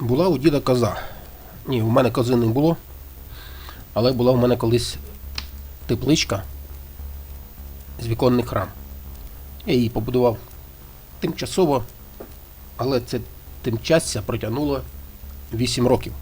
Була у діда коза. Ні, у мене кози не було. Але була у мене колись тепличка з віконних рам. Я її побудував тимчасово, але це тимчасся протягнуло 8 років.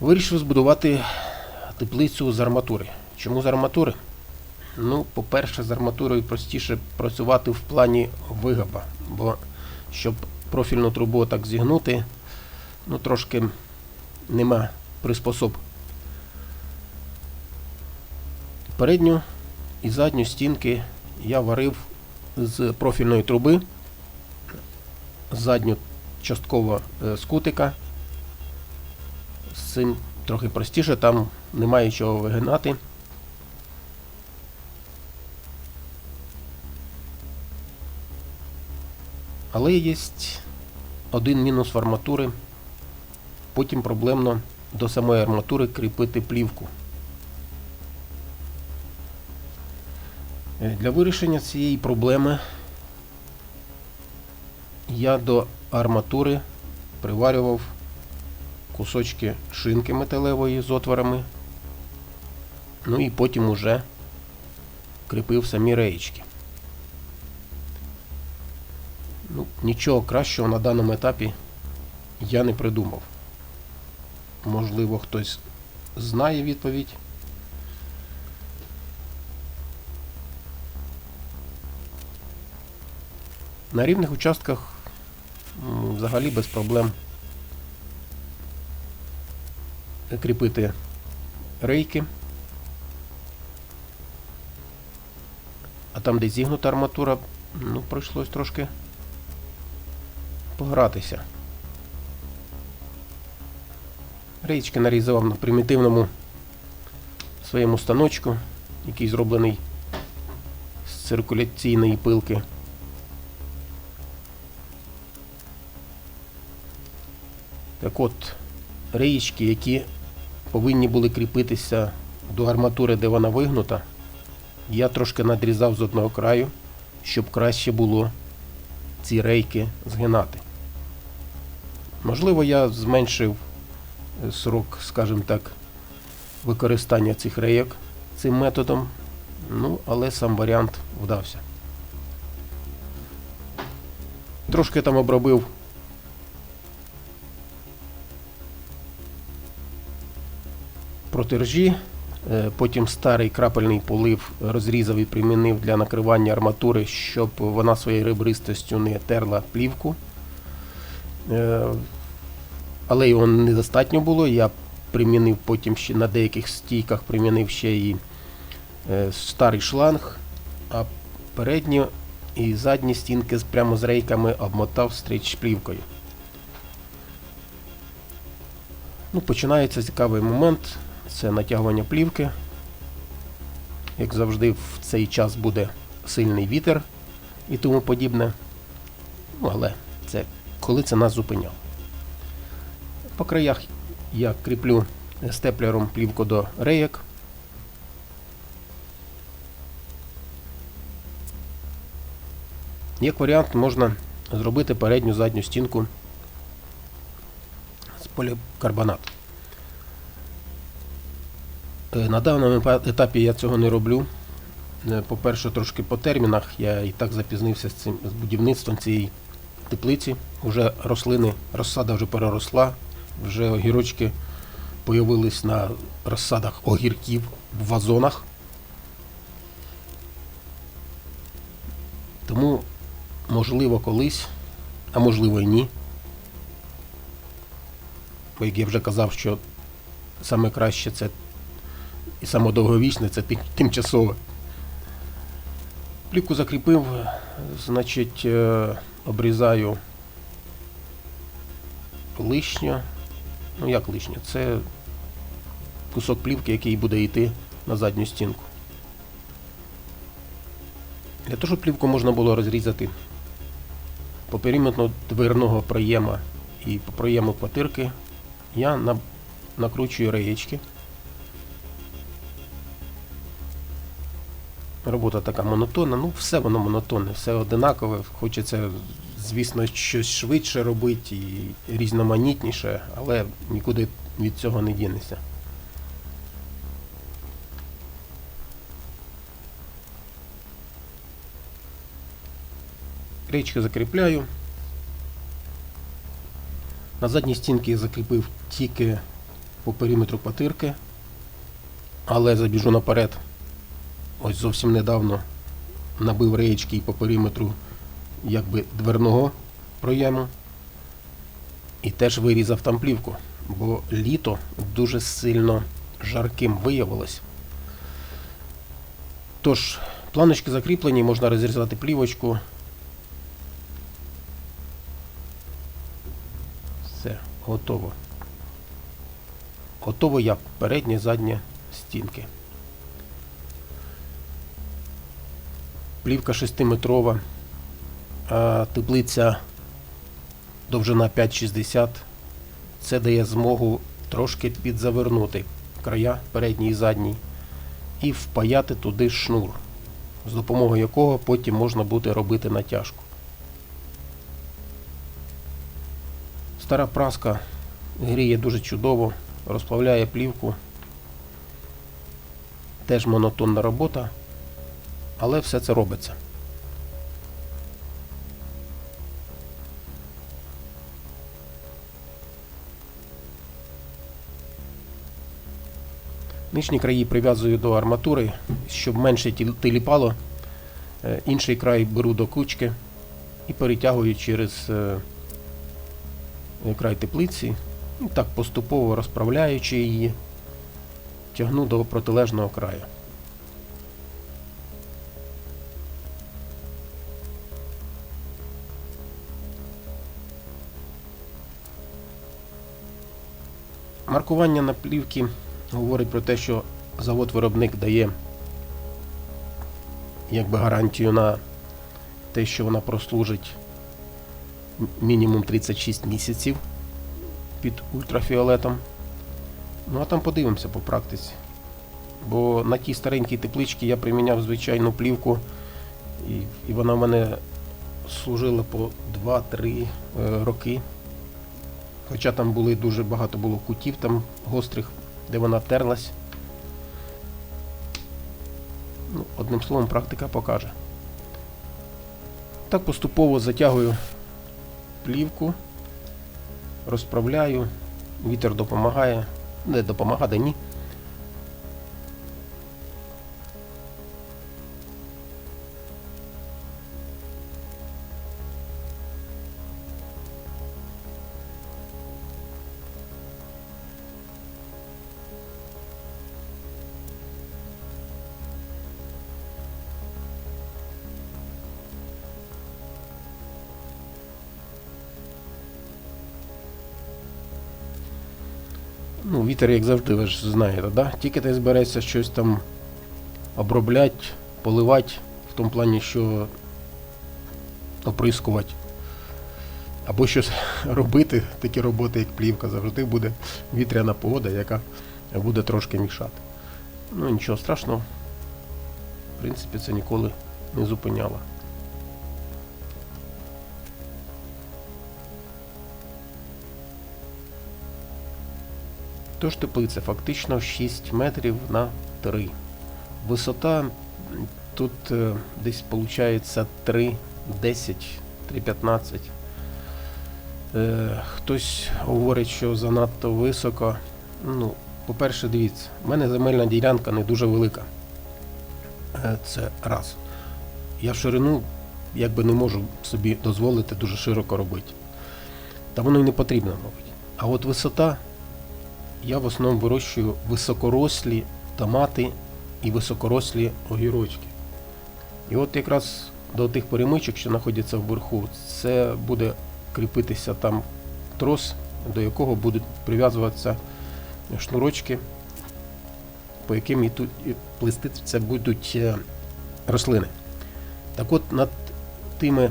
Вирішив збудувати теплицю з арматури. Чому з арматури? Ну, по-перше, з арматурою простіше працювати в плані вигаба, бо щоб профільну трубу так зігнути, ну трошки нема приспособ. Передню і задню стінки я варив з профільної труби, задню частково е, з кутика. З цим трохи простіше, там немає чого вигинати. Але є один мінус в арматури. Потім проблемно до самої арматури кріпити плівку. Е, Для вирішення цієї проблеми я до арматури приварював кусочки шинки металевої з отворами. Ну і потім уже кріпив самі реєчки. Ну, нічого кращого на даному етапі я не придумав. Можливо, хтось знає відповідь. На рівних участках взагалі без проблем кріпити рейки. А там, де зігнута арматура, ну, прийшлось трошки погратися. Рейчки нарізав на примітивному своєму станочку, який зроблений з циркуляційної пилки. Так от, реєчки, які повинні були кріпитися до арматури, де вона вигнута, я трошки надрізав з одного краю, щоб краще було ці рейки згинати. Можливо, я зменшив е, срок, скажімо так, використання цих рейок цим методом, ну, але сам варіант вдався. Трошки там обробив протержі, е, потім старий крапельний полив розрізав і примінив для накривання арматури, щоб вона своєю ребристостю не терла плівку. Е, Але його недостатньо було. Я примінив потім ще на деяких стійках примінив ще і е, старий шланг, а передні і задні стінки прямо з рейками обмотав стріч плівкою. Ну, починається цікавий момент. Це натягування плівки. Як завжди, в цей час буде сильний вітер і тому подібне. Ну, але коли це нас зупиняло. По краях я кріплю степлером плівку до рейок. Як варіант, можна зробити передню задню стінку з полікарбонату. Е, На даному етапі я цього не роблю. Е, По-перше, трошки по термінах. Я і так запізнився з цим з будівництвом цієї теплиці. Уже рослини, розсада вже переросла, вже огірочки появились на розсадах огірків в вазонах. Тому, можливо, колись, а можливо і ні. Бо як я вже казав, що саме краще це і саме довговічне це тим- тимчасове. Плівку закріпив, значить, е, обрізаю лишнє. Ну як лишнє? Це кусок плівки, який буде йти на задню стінку. Для того, щоб плівку можна було розрізати по периметру дверного проєма і по проєму квартирки, я на- накручую реєчки. Робота така монотонна, ну все воно монотонне, все одинакове. Хочеться звісно, щось швидше робити і різноманітніше, але нікуди від цього не дінеться. Річки закріпляю. На задній стінці я закріпив тільки по периметру патирки, але забіжу наперед. Ось зовсім недавно набив реєчки і по периметру якби дверного проєму. І теж вирізав там плівку, бо літо дуже сильно жарким виявилось. Тож, планочки закріплені, можна розрізати плівочку. Все, готово. Готово як переднє, заднє стінки. Плівка 6-метрова, теплиця довжина 5,60. Це дає змогу трошки підзавернути края передній і задній і впаяти туди шнур, з допомогою якого потім можна буде робити натяжку. Стара праска гріє дуже чудово, розплавляє плівку. Теж монотонна робота, але все це робиться. Нижні краї прив'язую до арматури, щоб менше тіл- тиліпало. Е, Інший край беру до кучки і перетягую через е, край теплиці. І так поступово розправляючи її, тягну до протилежного краю. Маркування на плівці говорить про те, що завод-виробник дає якби гарантію на те, що вона прослужить мінімум 36 місяців під ультрафіолетом. Ну а там подивимося по практиці. Бо на тій старенькій тепличці я приміняв звичайну плівку, і, і вона в мене служила по 2-3 е, роки. Хоча там були дуже багато було кутів там гострих, де вона терлась. Ну, одним словом, практика покаже. Так поступово затягую плівку, розправляю, вітер допомагає, не допомагає, ні. Ну, вітер, як завжди, ви ж знаєте, да? Тільки ти збереться щось там обробляти, поливати, в тому плані, що оприскувати. Або щось робити, такі роботи, як плівка, завжди буде вітряна погода, яка буде трошки мішати. Ну нічого страшного. В принципі, це ніколи не зупиняло. Тож теплиця фактично 6 метрів на 3. Висота тут е, десь виходить 3,10, 3,15. Е, хтось говорить, що занадто високо. Ну, по-перше, дивіться, в мене земельна ділянка не дуже велика. Е, це раз. Я ширину якби не можу собі дозволити дуже широко робити. Та воно й не потрібно, мабуть. А от висота я в основному вирощую високорослі томати і високорослі огірочки. І от якраз до тих перемичок, що знаходяться вверху, це буде кріпитися там трос, до якого будуть прив'язуватися шнурочки, по яким і тут плеститися будуть е, рослини. Так от над тими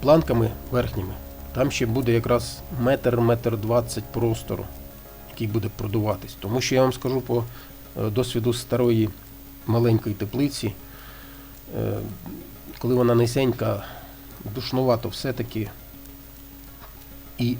планками верхніми, там ще буде якраз метр, метр двадцять простору який буде продуватись. Тому що я вам скажу по е, досвіду старої маленької теплиці, е, коли вона низенька, душнувато все-таки і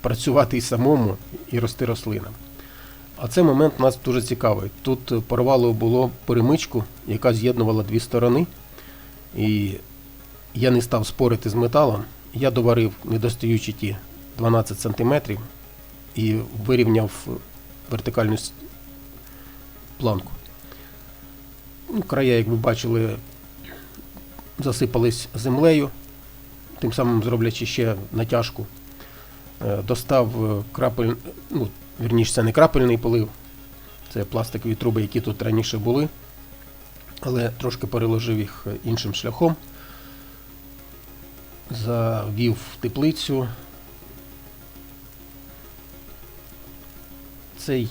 працювати і самому, і рости рослинам. А цей момент нас дуже цікавий. Тут е, порвало було перемичку, яка з'єднувала дві сторони. І я не став спорити з металом. Я доварив, не достаючи ті 12 см, і вирівняв вертикальну планку. Ну, края, як ви бачили, засипались землею, тим самим зроблячи ще натяжку. Е, Достав е, крапель, ну, вірніше, це не крапельний полив, це пластикові труби, які тут раніше були, але трошки переложив їх іншим шляхом. Завів теплицю. Цей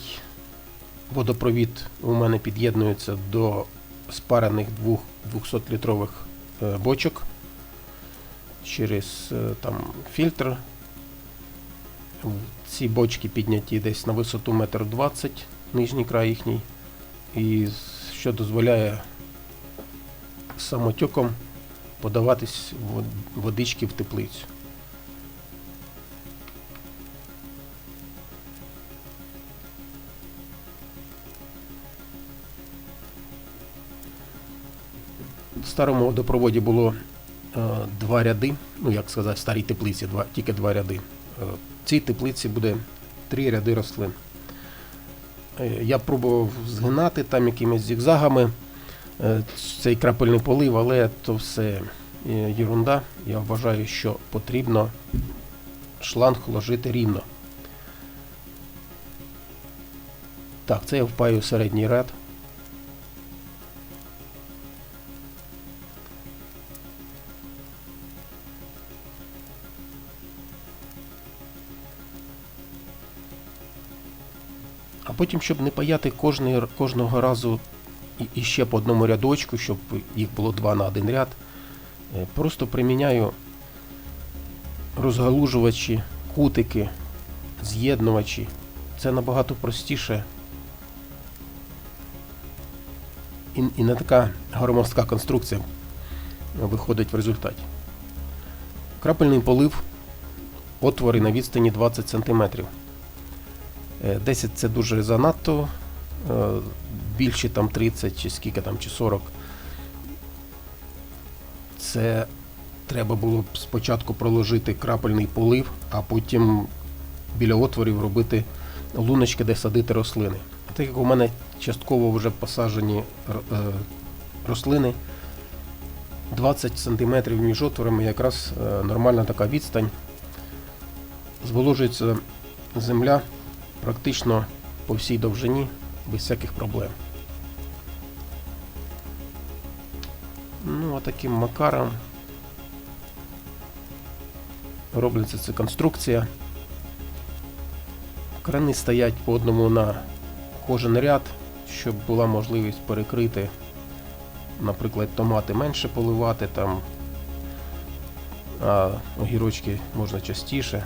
водопровід у мене під'єднується до спарених двох 200-літрових е, бочок через е, там фільтр. Ці бочки підняті десь на висоту 1,20 м, нижній край їхній, і що дозволяє самотюком подаватись водички в теплицю. Старому водопроводі було е, два ряди, ну як сказати, старій теплиці, два, тільки два ряди. Е, в цій теплиці буде три ряди рослин. Е, я пробував згинати там якимись зігзагами цей крапельний полив, але то все єрунда. Я вважаю, що потрібно шланг ложити рівно. Так, це я впаю середній ряд. Потім, щоб не паяти кожний, кожного разу і, ще по одному рядочку, щоб їх було два на один ряд, е, просто приміняю розгалужувачі, кутики, з'єднувачі. Це набагато простіше. І, і не така громоздка конструкція виходить в результаті. Крапельний полив, отвори на відстані 20 см. Е, 10 це дуже занадто. е, Більше там 30 чи скільки там, чи 40. Це треба було б спочатку проложити крапельний полив, а потім біля отворів робити луночки, де садити рослини. Так як у мене частково вже посаджені е, рослини, 20 см між отворами якраз е, нормальна така відстань. Зволожується земля практично по всій довжині без всяких проблем. Ну, а таким макаром робиться ця конструкція. Крани стоять по одному на кожен ряд, щоб була можливість перекрити, наприклад, томати менше поливати там, а огірочки можна частіше.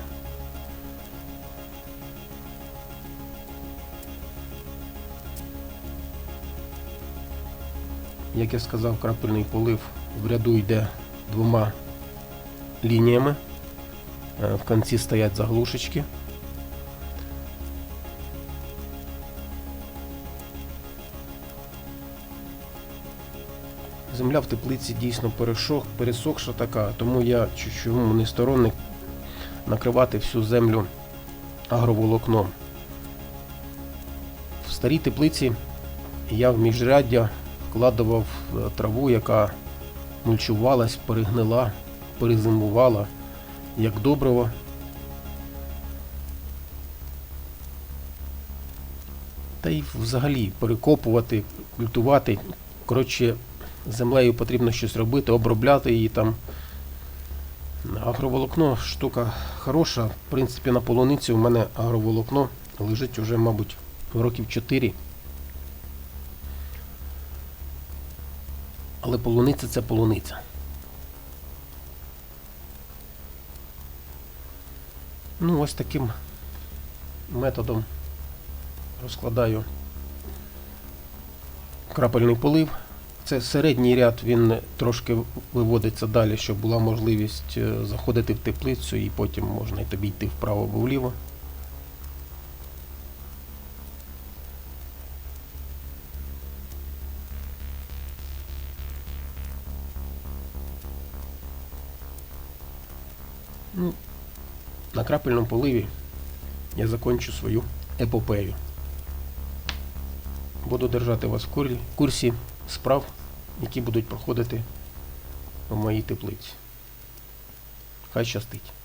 Як я сказав, крапельний полив в ряду йде двома лініями. Е, В кінці стоять заглушечки. Земля в теплиці дійсно пересохша така, тому я чому не сторонник накривати всю землю агроволокном. В старій теплиці я в міжряддя вкладував е, траву, яка мульчувалась, перегнила, перезимувала, як добриво. Та й взагалі перекопувати, культувати. Коротше, землею потрібно щось робити, обробляти її там. Агроволокно штука хороша. В принципі, на полуниці у мене агроволокно лежить уже, мабуть, років 4. Але полуниця це полуниця. Ну, ось таким методом розкладаю крапельний полив. Це середній ряд, він трошки виводиться далі, щоб була можливість е, заходити в теплицю і потім можна і тобі йти вправо або вліво. На крапельному поливі я закончу свою епопею. Буду держати вас в курсі справ, які будуть проходити в моїй теплиці. Хай щастить.